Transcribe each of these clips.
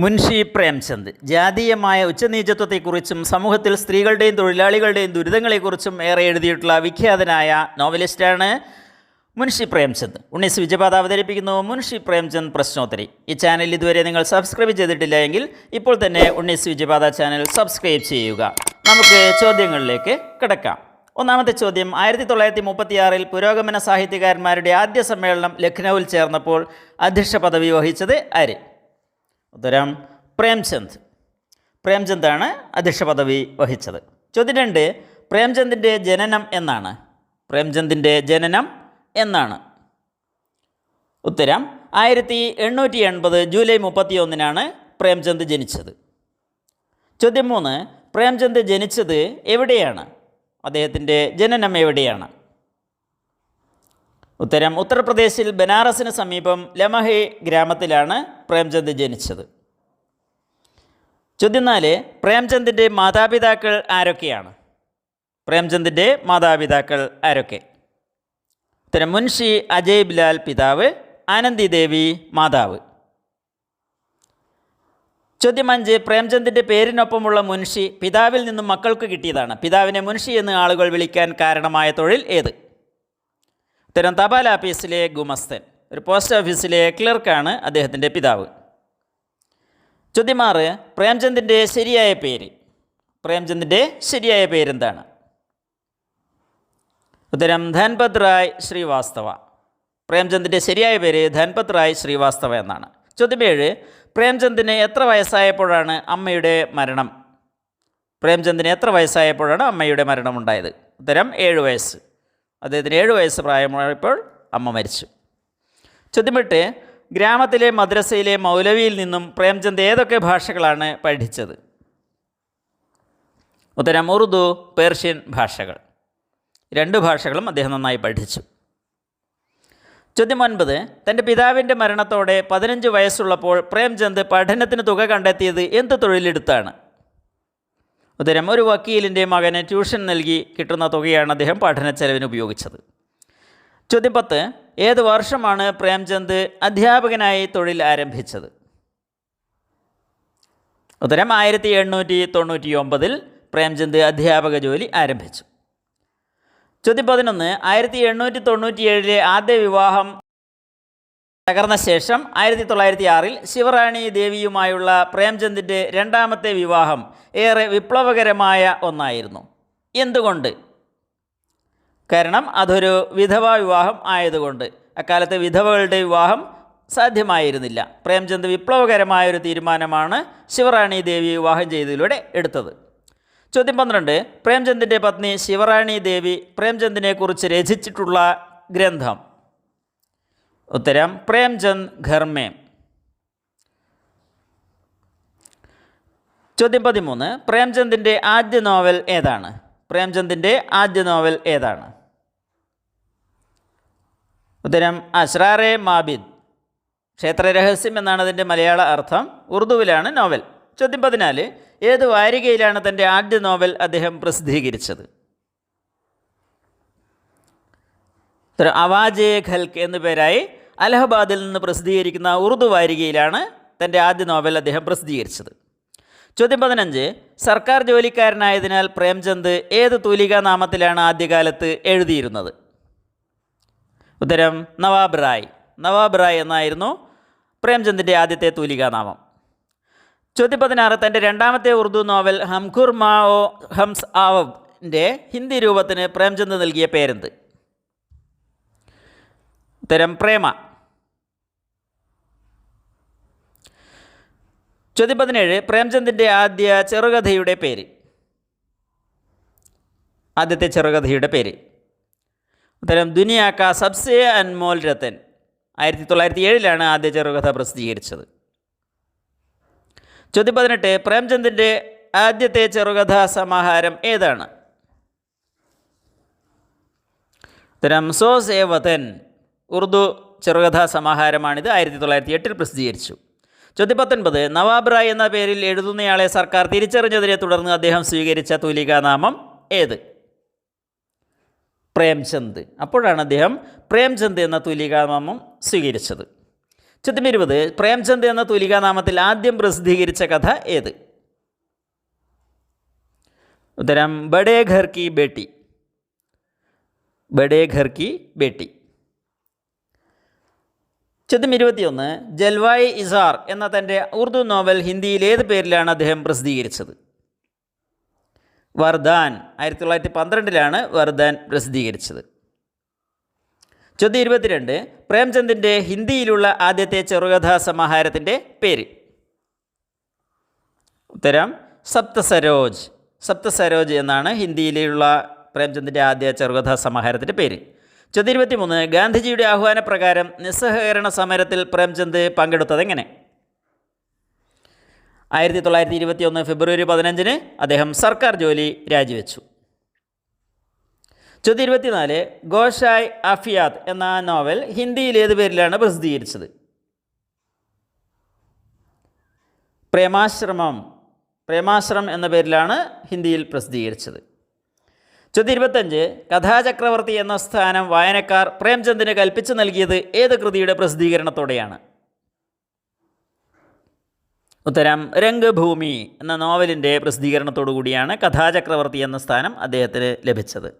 മുൻഷി പ്രേംചന്ദ്. ജാതീയമായ ഉച്ചനീചത്വത്തെക്കുറിച്ചും സമൂഹത്തിൽ സ്ത്രീകളുടെയും തൊഴിലാളികളുടെയും ദുരിതങ്ങളെക്കുറിച്ചും ഏറെ എഴുതിയിട്ടുള്ള വിഖ്യാതനായ നോവലിസ്റ്റാണ് മുൻഷി പ്രേംചന്ദ്. ഉണ്ണീസ് വിജയപാത അവതരിപ്പിക്കുന്നു മുൻഷി പ്രേംചന്ദ് പ്രശ്നോത്തരി. ഈ ചാനൽ ഇതുവരെ നിങ്ങൾ സബ്സ്ക്രൈബ് ചെയ്തിട്ടില്ല എങ്കിൽ ഇപ്പോൾ തന്നെ ഉണ്ണീസ് വിജയപാത ചാനൽ സബ്സ്ക്രൈബ് ചെയ്യുക. നമുക്ക് ചോദ്യങ്ങളിലേക്ക് കിടക്കാം. ഒന്നാമത്തെ ചോദ്യം ആയിരത്തി തൊള്ളായിരത്തി മുപ്പത്തിയാറിൽ പുരോഗമന സാഹിത്യകാരന്മാരുടെ ആദ്യ സമ്മേളനം ലഖ്നൌവിൽ ചേർന്നപ്പോൾ അധ്യക്ഷ പദവി വഹിച്ചത് ആര്? ഉത്തരം പ്രേംചന്ദ്. പ്രേംചന്ദാണ് അധ്യക്ഷ പദവി വഹിച്ചത്. ചോദ്യം രണ്ട് പ്രേംചന്ദിന്റെ ജനനം എന്നാണ്? പ്രേംചന്ദിന്റെ ജനനം എന്നാണ്? ഉത്തരം ആയിരത്തി എണ്ണൂറ്റി എൺപത് ജൂലൈ മുപ്പത്തി ഒന്നിനാണ് പ്രേംചന്ദ് ജനിച്ചത്. ചോദ്യം മൂന്ന് പ്രേംചന്ദ് ജനിച്ചത് എവിടെയാണ്? അദ്ദേഹത്തിന്റെ ജനനം എവിടെയാണ്? ഉത്തരം ഉത്തർപ്രദേശിൽ ബനാറസിന് സമീപം ലമഹെ ഗ്രാമത്തിലാണ് പ്രേംചന്ദ് ജനിച്ചത്. ചോദ്യം നാല് പ്രേംചന്ദിന്റെ മാതാപിതാക്കൾ ആരൊക്കെയാണ്? പ്രേംചന്ദിന്റെ മാതാപിതാക്കൾ ആരൊക്കെ? ഉത്തരം മുൻഷി അജയ് ബിലാൽ പിതാവ് ആനന്ദി ദേവി മാതാവ്. ചോദ്യം അഞ്ച് പ്രേംചന്ദിന്റെ പേരിനൊപ്പമുള്ള മുൻഷി പിതാവിൽ നിന്നും മക്കൾക്ക് കിട്ടിയതാണ്. പിതാവിനെ മുൻഷി എന്ന് ആളുകൾ വിളിക്കാൻ കാരണമായ തൊഴിൽ ഏത്? ഉത്തരം തപാൽ ആഫീസിലെ ഗുമസ്തൻ. ഒരു പോസ്റ്റ് ഓഫീസിലെ ക്ലർക്കാണ് അദ്ദേഹത്തിന്റെ പിതാവ്. ചോദ്യമാറ് പ്രേംചന്ദിന്റെ ശരിയായ പേര്. പ്രേംചന്ദിന്റെ ശരിയായ പേരെന്താണ്? ഉത്തരം ധൻപത് റായ് ശ്രീവാസ്തവ. പ്രേംചന്ദിന്റെ ശരിയായ പേര് ധൻപത് റായ് ശ്രീവാസ്തവ എന്നാണ്. ചോദ്യം ഏഴ് പ്രേംചന്ദിന് എത്ര വയസ്സായപ്പോഴാണ് അമ്മയുടെ മരണം? പ്രേംചന്ദിന് എത്ര വയസ്സായപ്പോഴാണ് അമ്മയുടെ മരണം ഉണ്ടായത് ഉത്തരം ഏഴ് വയസ്സ്. അദ്ദേഹത്തിന് ഏഴ് വയസ്സ് പ്രായമായപ്പോൾ അമ്മ മരിച്ചു. ചോദ്യം ഗ്രാമത്തിലെ മദ്രസയിലെ മൗലവിയിൽ നിന്നും പ്രേംചന്ദ് ഏതൊക്കെ ഭാഷകളാണ് പഠിച്ചത്? ഉത്തരം ഉറുദു പേർഷ്യൻ ഭാഷകൾ. രണ്ട് ഭാഷകളും അദ്ദേഹം നന്നായി പഠിച്ചു. ചോദ്യം ഒൻപത് തന്റെ പിതാവിന്റെ മരണത്തോടെ പതിനഞ്ച് വയസ്സുള്ളപ്പോൾ പ്രേംചന്ദ് പഠനത്തിന് തുക കണ്ടെത്തിയത് എന്ത് തൊഴിലെടുത്താണ്? ഉത്തരം ഒരു വക്കീലിന്റെ മകന് ട്യൂഷൻ നൽകി കിട്ടുന്ന തുകയാണ് അദ്ദേഹം പഠന ചെലവിന് ഉപയോഗിച്ചത്. ചോദ്യം പത്ത് ഏത് വർഷമാണ് പ്രേംചന്ദ് അധ്യാപകനായി തൊഴിൽ ആരംഭിച്ചത്? ഉത്തരം ആയിരത്തി എണ്ണൂറ്റി തൊണ്ണൂറ്റി ഒമ്പതിൽ പ്രേംചന്ദ് അധ്യാപക ജോലി ആരംഭിച്ചു. ചോദ്യം പതിനൊന്ന് ആയിരത്തി എണ്ണൂറ്റി തൊണ്ണൂറ്റി ഏഴിലെ ആദ്യ വിവാഹം തകർന്ന ശേഷം ആയിരത്തി തൊള്ളായിരത്തി ആറിൽ ശിവറാണി ദേവിയുമായുള്ള പ്രേംചന്ദിന്റെ രണ്ടാമത്തെ വിവാഹം ഏറെ വിപ്ലവകരമായ ഒന്നായിരുന്നു. എന്തുകൊണ്ട്? കാരണം അതൊരു വിധവാ വിവാഹം ആയതുകൊണ്ട് അക്കാലത്തെ വിധവകളുടെ വിവാഹം സാധ്യമായിരുന്നില്ല. പ്രേംചന്ദ് വിപ്ലവകരമായ ഒരു തീരുമാനമാണ് ശിവറാണി ദേവി വിവാഹം ചെയ്തതിലൂടെ എടുത്തത്. ചോദ്യം പന്ത്രണ്ട് പ്രേംചന്ദിന്റെ പത്നി ശിവറാണി ദേവി പ്രേംചന്ദിനെക്കുറിച്ച് രചിച്ചിട്ടുള്ള ഗ്രന്ഥം. ഉത്തരം പ്രേംചന്ദ് ഖർമേ. ചോദ്യം പതിമൂന്ന് പ്രേംചന്ദിന്റെ ആദ്യ നോവൽ ഏതാണ്? പ്രേംചന്ദിന്റെ ആദ്യ നോവൽ ഏതാണ്? ഉത്തരം അഷ്റാറെ മാബിദ്. ക്ഷേത്രരഹസ്യം എന്നാണ് അതിന്റെ മലയാള അർത്ഥം. ഉറുദുവിലാണ് നോവൽ. ചോദ്യം പതിനാല് ഏത് വാരികയിലാണ് തന്റെ ആദ്യ നോവൽ അദ്ദേഹം പ്രസിദ്ധീകരിച്ചത്? അവാജേ ഖൽക്ക് എന്നു പേരായി അലഹബാദിൽ നിന്ന് പ്രസിദ്ധീകരിക്കുന്ന ഉറുദു വാരികയിലാണ് തന്റെ ആദ്യ നോവൽ അദ്ദേഹം പ്രസിദ്ധീകരിച്ചത്. ചോദ്യം പതിനഞ്ച് സർക്കാർ ജോലിക്കാരനായതിനാൽ പ്രേംചന്ദ് ഏത് തൂലികാ നാമത്തിലാണ് ആദ്യകാലത്ത് എഴുതിയിരുന്നത്? ഉത്തരം നവാബ് റായ്. നവാബ് റായ് എന്നായിരുന്നു പ്രേംചന്ദിന്റെ ആദ്യത്തെ തൂലികാനാമം. ചോദ്യം പതിനാറ് തന്റെ രണ്ടാമത്തെ ഉറുദു നോവൽ ഹംഖുർ മാവോ ഹംസ് ആവബിന്റെ ഹിന്ദി രൂപത്തിന് പ്രേംചന്ദ് നൽകിയ പേരെന്ത്? ഉത്തരം പ്രേമ. ചോദ്യം പതിനേഴ് പ്രേംചന്ദിന്റെ ആദ്യ ചെറുകഥയുടെ പേര്. ആദ്യത്തെ ചെറുകഥയുടെ പേര്. ഉത്തരം ദുനിയാക്ക സബ്സേ അൻമോൽ രത്തൻ ആയിരത്തി തൊള്ളായിരത്തി ഏഴിലാണ് ആദ്യ ചെറുകഥ പ്രസിദ്ധീകരിച്ചത്. ചോദ്യം പതിനെട്ട് പ്രേംചന്ദിന്റെ ആദ്യത്തെ ചെറുകഥാ സമാഹാരം ഏതാണ്? ഉത്തരം സോസ് എ വതൻ. ഉറുദു ചെറുകഥാ സമാഹാരമാണിത്. ആയിരത്തി തൊള്ളായിരത്തി എട്ടിൽ പ്രസിദ്ധീകരിച്ചു. ചോദ്യം പത്തൊൻപത് നവാബ് റായ് എന്ന പേരിൽ എഴുതുന്നയാളെ സർക്കാർ തിരിച്ചറിഞ്ഞതിനെ തുടർന്ന് അദ്ദേഹം സ്വീകരിച്ച തൂലികാനാമം ഏത്? പ്രേംചന്ദ്. അപ്പോഴാണ് അദ്ദേഹം പ്രേംചന്ദ് എന്ന തൂലികാനാമം സ്വീകരിച്ചത്. ചോദ്യം ഇരുപത് പ്രേംചന്ദ് എന്ന തൂലികാനാമത്തിൽ ആദ്യം പ്രസിദ്ധീകരിച്ച കഥ ഏത്? ഉത്തരം ബഡേ ഘർ കി ബേട്ടി. ബഡേ ഘർ കി ബേട്ടി. ചോദ്യം ഇരുപത്തിയൊന്ന് ജൽവായ് ഇസാർ എന്ന തന്റെ ഉറുദു നോവൽ ഹിന്ദിയിൽ ഏത് പേരിലാണ് അദ്ദേഹം പ്രസിദ്ധീകരിച്ചത്? വർദാൻ ആയിരത്തി തൊള്ളായിരത്തി പന്ത്രണ്ടിലാണ് വർദാൻ പ്രസിദ്ധീകരിച്ചത്. ചോദ്യം ഇരുപത്തിരണ്ട് പ്രേംചന്ദിന്റെ ഹിന്ദിയിലുള്ള ആദ്യത്തെ ചെറുകഥാ സമാഹാരത്തിന്റെ പേര്? ഉത്തരം സപ്തസരോജ്. സപ്തസരോജ് എന്നാണ് ഹിന്ദിയിലുള്ള പ്രേംചന്ദിന്റെ ആദ്യ ചെറുകഥാ സമാഹാരത്തിന്റെ പേര്. ചോദ്യം ഇരുപത്തിമൂന്ന്. ഗാന്ധിജിയുടെ ആഹ്വാനപ്രകാരം നിസ്സഹകരണ സമരത്തിൽ പ്രേംചന്ദ് പങ്കെടുത്തത് എങ്ങനെ? ആയിരത്തി തൊള്ളായിരത്തി ഇരുപത്തി ഒന്ന് ഫെബ്രുവരി പതിനഞ്ചിന് അദ്ദേഹം സർക്കാർ ജോലി രാജിവെച്ചു. ചോദ്യം ഇരുപത്തിനാല്. ഗോഷായ് അഫിയാദ് എന്ന നോവൽ ഹിന്ദിയിൽ ഏത് പേരിലാണ് പ്രസിദ്ധീകരിച്ചത്? പ്രേമാശ്രമം. പ്രേമാശ്രം എന്ന പേരിലാണ് ഹിന്ദിയിൽ പ്രസിദ്ധീകരിച്ചത്. ചോദ്യം ഇരുപത്തഞ്ച്. കഥാചക്രവർത്തി എന്ന സ്ഥാനം വായനക്കാർ പ്രേംചന്ദിന് കൽപ്പിച്ചു നൽകിയത് ഏത് കൃതിയുടെ പ്രസിദ്ധീകരണത്തോടെയാണ്? ഉത്തരം രംഗഭൂമി എന്ന നോവലിന്റെ പ്രസിദ്ധീകരണത്തോടു കൂടിയാണ് കഥാചക്രവർത്തി എന്ന സ്ഥാനം അദ്ദേഹത്തിന് ലഭിച്ചത്.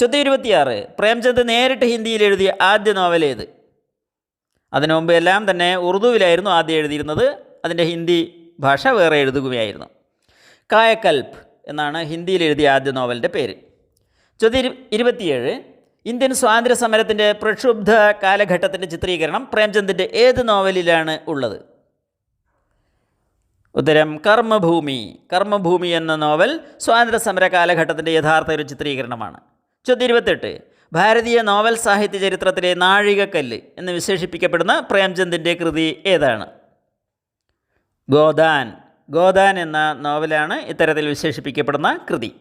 ചോദ്യം ഇരുപത്തിയാറ്. പ്രേംചന്ദ് നേരിട്ട് ഹിന്ദിയിൽ എഴുതിയ ആദ്യ നോവൽ ഏത്? അതിനു മുമ്പ് എല്ലാം തന്നെ ഉറുദുവിലായിരുന്നു ആദ്യം എഴുതിയിരുന്നത്. അതിന്റെ ഹിന്ദി ഭാഷ വേറെ എഴുതുകയായിരുന്നു. കായക്കൽപ്പ് എന്നാണ് ഹിന്ദിയിൽ എഴുതിയ ആദ്യ നോവലിന്റെ പേര്. ചോദ്യം ഇരു ഇരുപത്തിയേഴ്. ഇന്ത്യൻ സ്വാതന്ത്ര്യ സമരത്തിന്റെ പ്രക്ഷുബ്ധ കാലഘട്ടത്തിന്റെ ചിത്രീകരണം പ്രേംചന്ദിന്റെ ഏത് നോവലിലാണ് ഉള്ളത്? ഉത്തരം കർമ്മഭൂമി. കർമ്മഭൂമി എന്ന നോവൽ സ്വാതന്ത്ര്യ സമര കാലഘട്ടത്തിന്റെ യഥാർത്ഥ ഒരു ചിത്രീകരണമാണ്. ചോദ്യം ഇരുപത്തെട്ട്. ഭാരതീയ നോവൽ സാഹിത്യ ചരിത്രത്തിലെ നാഴികക്കല്ല് എന്ന് വിശേഷിപ്പിക്കപ്പെടുന്ന പ്രേംചന്ദിന്റെ കൃതി ഏതാണ്? ഗോദാൻ. ഗോദാൻ എന്ന നോവലാണ് ഇത്തരത്തിൽ വിശേഷിപ്പിക്കപ്പെടുന്ന കൃതി.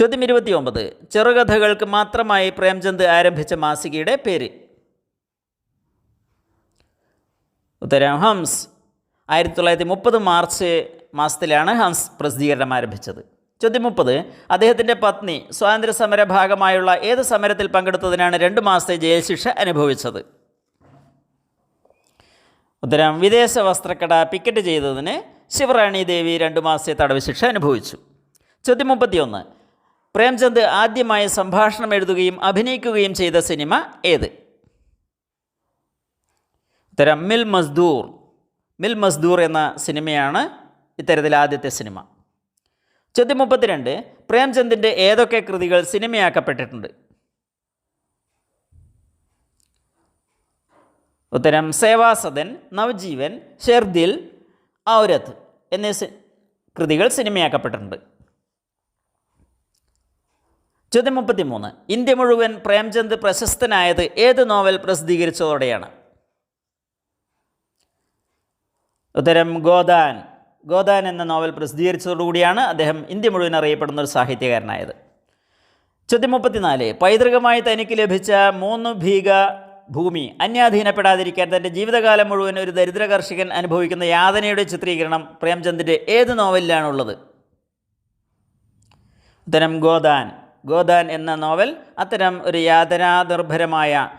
ചോദ്യം ഇരുപത്തി ഒമ്പത് ചെറുകഥകൾക്ക് മാത്രമായി പ്രേംചന്ദ് ആരംഭിച്ച മാസികയുടെ പേര്. ഉത്തരം ഹംസ്. ആയിരത്തി തൊള്ളായിരത്തി മുപ്പത് മാർച്ച് മാസത്തിലാണ് ഹംസ് പ്രസിദ്ധീകരണം ആരംഭിച്ചത്. ചോദ്യം മുപ്പത്. അദ്ദേഹത്തിന്റെ പത്നി സ്വാതന്ത്ര്യ സമര ഭാഗമായുള്ള ഏത് സമരത്തിൽ പങ്കെടുത്തതിനാണ് രണ്ട് മാസത്തെ ജയിൽ ശിക്ഷ അനുഭവിച്ചത്? ഉത്തരം വിദേശ വസ്ത്രക്കട പിക്കറ്റ് ചെയ്തതിന് ശിവറാണി ദേവി രണ്ട് മാസത്തെ തടവ് ശിക്ഷ അനുഭവിച്ചു. ചോദ്യം മുപ്പത്തിയൊന്ന്. പ്രേംചന്ദ് ആദ്യമായി സംഭാഷണം എഴുതുകയും അഭിനയിക്കുകയും ചെയ്ത സിനിമ ഏത്? ഉത്തരം മിൽ മസ്ദൂർ. മിൽ മസ്ദൂർ എന്ന സിനിമയാണ് ഇത്തരത്തിൽ ആദ്യത്തെ സിനിമ. ചോദ്യം മുപ്പത്തിരണ്ട് പ്രേംചന്ദിന്റെ ഏതൊക്കെ കൃതികൾ സിനിമയാക്കപ്പെട്ടിട്ടുണ്ട്? ഉത്തരം സേവാസദൻ നവജീവൻ ഷെർദിൽ ഔരത്ത് എന്നീ കൃതികൾ സിനിമയാക്കപ്പെട്ടിട്ടുണ്ട്. ചോദ്യം മുപ്പത്തിമൂന്ന്. ഇന്ത്യ മുഴുവൻ പ്രേംചന്ദ് പ്രശസ്തനായത് ഏത് നോവൽ പ്രസിദ്ധീകരിച്ചതോടെയാണ്? ഉത്തരം ഗോദാൻ. ഗോദാൻ എന്ന നോവൽ പ്രസിദ്ധീകരിച്ചതോടുകൂടിയാണ് അദ്ദേഹം ഇന്ത്യ മുഴുവൻ അറിയപ്പെടുന്ന ഒരു സാഹിത്യകാരനായത്. ചോദ്യം മുപ്പത്തിനാല്. പൈതൃകമായി തനിക്ക് ലഭിച്ച മൂന്ന് ഭീക ഭൂമി. അന്യാധീനപ്പെടാതിരിക്കാൻ തന്റെ ജീവിതകാലം മുഴുവൻ ഒരു ദരിദ്ര കർഷകൻ അനുഭവിക്കുന്ന യാതനയുടെ ചിത്രീകരണം പ്രേംചന്ദിന്റെ ഏത് നോവലിലാണുള്ളത്? ഉത്തരം ഗോദാൻ. ഗോദാൻ എന്ന നോവൽ അത്തരം ഒരു യാതനാദുർഭരമായ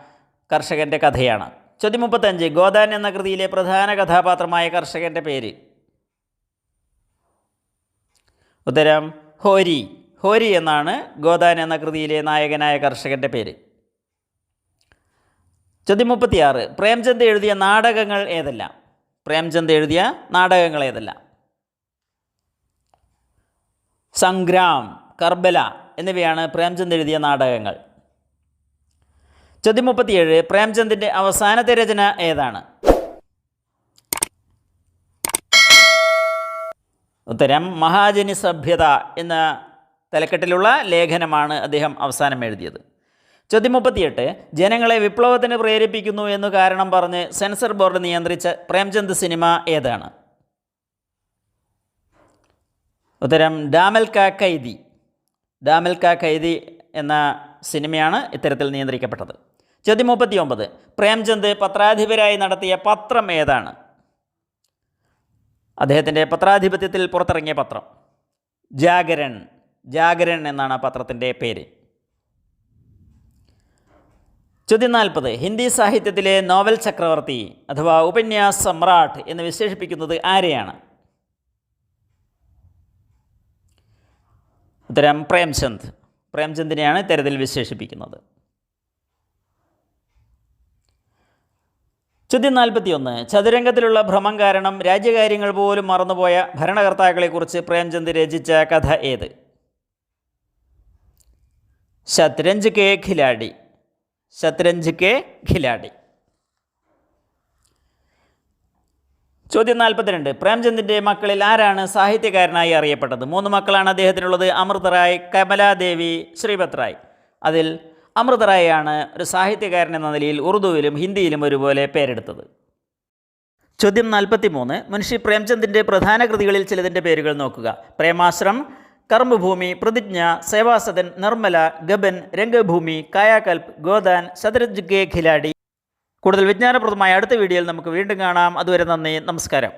കർഷകന്റെ കഥയാണ്. ചോദ്യം മുപ്പത്തഞ്ച് ഗോദാൻ എന്ന കൃതിയിലെ പ്രധാന കഥാപാത്രമായ കർഷകന്റെ പേര്. ഉത്തരം ഹോരി. ഹോരി എന്നാണ് ഗോദാൻ എന്ന കൃതിയിലെ നായകനായ കർഷകന്റെ പേര്. ചോദ്യം മുപ്പത്തിയാറ് പ്രേംചന്ദ് എഴുതിയ നാടകങ്ങൾ ഏതെല്ലാം? പ്രേംചന്ദ് എഴുതിയ നാടകങ്ങൾ ഏതെല്ലാം? സംഗ്രാം കർബല എന്നിവയാണ് പ്രേംചന്ദ് എഴുതിയ നാടകങ്ങൾ. ചോദ്യം മുപ്പത്തിയേഴ് പ്രേംചന്ദിന്റെ അവസാനത്തെ രചന ഏതാണ്? ഉത്തരം മഹാജനി സഭ്യത എന്ന തലക്കെട്ടിലുള്ള ലേഖനമാണ് അദ്ദേഹം അവസാനം എഴുതിയത്. ചോദ്യം മുപ്പത്തിയെട്ട് ജനങ്ങളെ വിപ്ലവത്തിന് പ്രേരിപ്പിക്കുന്നു എന്ന് കാരണം പറഞ്ഞ് സെൻസർ ബോർഡ് നിയന്ത്രിച്ച പ്രേംചന്ദ് സിനിമ ഏതാണ്? ഉത്തരം ഡാമൽ കാ കൈദി. ഡാമൽ കാ ഖൈദി എന്ന സിനിമയാണ് ഇത്തരത്തിൽ നിയന്ത്രിക്കപ്പെട്ടത്. ചോദ്യം മുപ്പത്തി ഒമ്പത് പ്രേംചന്ദ് പത്രാധിപരായി നടത്തിയ പത്രം ഏതാണ്? അദ്ദേഹത്തിന്റെ പത്രാധിപത്യത്തിൽ പുറത്തിറങ്ങിയ പത്രം. ജാഗരൺ. ജാഗരൺ എന്നാണ് ആ പത്രത്തിന്റെ പേര്. ചോദ്യം നാൽപ്പത്. ഹിന്ദി സാഹിത്യത്തിലെ നോവൽ ചക്രവർത്തി അഥവാ ഉപന്യാസ് സമ്രാട്ട് എന്ന് വിശേഷിപ്പിക്കുന്നത് ആരെയാണ്? ഉത്തരം പ്രേംചന്ദ്. പ്രേംചന്ദിനെയാണ് ഇത്തരത്തിൽ വിശേഷിപ്പിക്കുന്നത്. ചോദ്യം നാൽപ്പത്തിയൊന്ന്. ചതുരംഗത്തിലുള്ള ഭ്രമം കാരണം രാജ്യകാര്യങ്ങൾ പോലും മറന്നുപോയ ഭരണകർത്താക്കളെക്കുറിച്ച് പ്രേംചന്ദ് രചിച്ച കഥ ഏത്? ശത്രഞ്ച് കെ ഖിലാടി. ശത്രഞ്ച് കെ ഖിലാഡി ചോദ്യം നാൽപ്പത്തിരണ്ട്. പ്രേംചന്ദിന്റെ മക്കളിൽ ആരാണ് സാഹിത്യകാരനായി അറിയപ്പെട്ടത്? മൂന്ന് മക്കളാണ് അദ്ദേഹത്തിനുള്ളത്. അമൃത റായ് കമലാദേവി ശ്രീപത് റായ്. അതിൽ അമൃത റായാണ് ഒരു സാഹിത്യകാരൻ എന്ന നിലയിൽ ഉറുദുവിലും ഹിന്ദിയിലും ഒരുപോലെ പേരെടുത്തത്. ചോദ്യം നാൽപ്പത്തി മൂന്ന് മുൻഷി പ്രേംചന്ദിന്റെ പ്രധാന കൃതികളിൽ ചിലതിന്റെ പേരുകൾ നോക്കുക. പ്രേമാശ്രം കർമ്മഭൂമി പ്രതിജ്ഞ സേവാസദൻ നിർമ്മല ഗബൻ രംഗഭൂമി കായാകൽപ് ഗോദാൻ സദരജ് കെ ഖിലാഡി കൂടുതൽ വിജ്ഞാനപ്രദമായ അടുത്ത വീഡിയോയിൽ നമുക്ക് വീണ്ടും കാണാം. അതുവരെ നന്ദി. നമസ്കാരം.